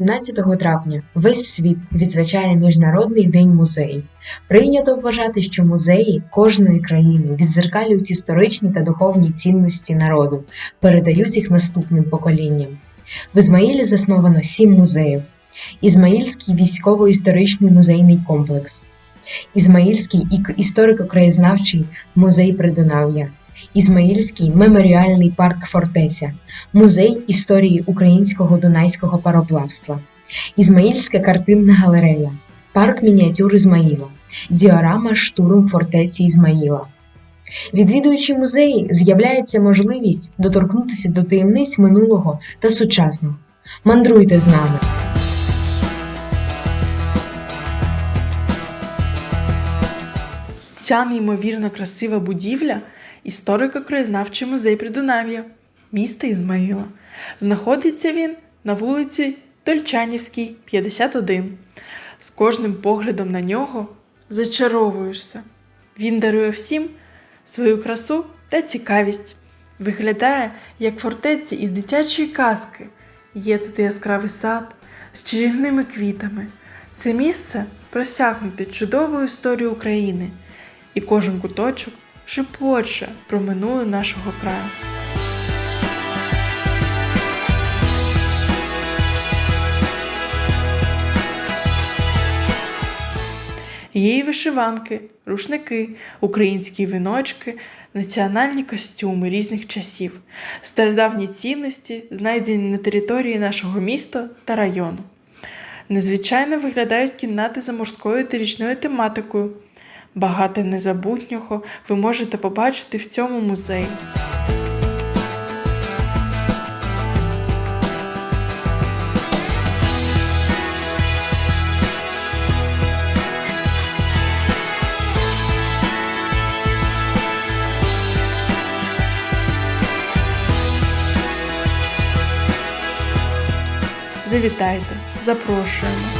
18 травня весь світ відзначає Міжнародний день музеїв. Прийнято вважати, що музеї кожної країни відзеркалюють історичні та духовні цінності народу, передають їх наступним поколінням. В Ізмаїлі засновано сім музеїв: Ізмаїльський військово-історичний музейний комплекс, Ізмаїльський історико-краєзнавчий музей Придунав'я, Ізмаїльський меморіальний парк Фортеця, Музей історії українського дунайського пароплавства, Ізмаїльська картинна галерея, Парк мініатюр Ізмаїла, Діорама Штурм фортеці Ізмаїла. Відвідуючи музеї, з'являється можливість доторкнутися до таємниць минулого та сучасного. Мандруйте з нами! Ця неймовірно красива будівля історико-краєзнавчий музей Придунав'я, міста Ізмаїла. Знаходиться він на вулиці Дольчанівській, 51. З кожним поглядом на нього зачаровуєшся. Він дарує всім свою красу та цікавість. Виглядає як фортеці із дитячої казки. Є тут яскравий сад з чарівними квітами. Це місце просякнуте чудовою історією України, і кожен куточок шепоче про минуле нашого краю. Є вишиванки, рушники, українські віночки, національні костюми різних часів, стародавні цінності, знайдені на території нашого міста та району. Незвичайно виглядають кімнати за морською та річною тематикою. Багато незабутнього ви можете побачити в цьому музеї. Завітайте, запрошуємо.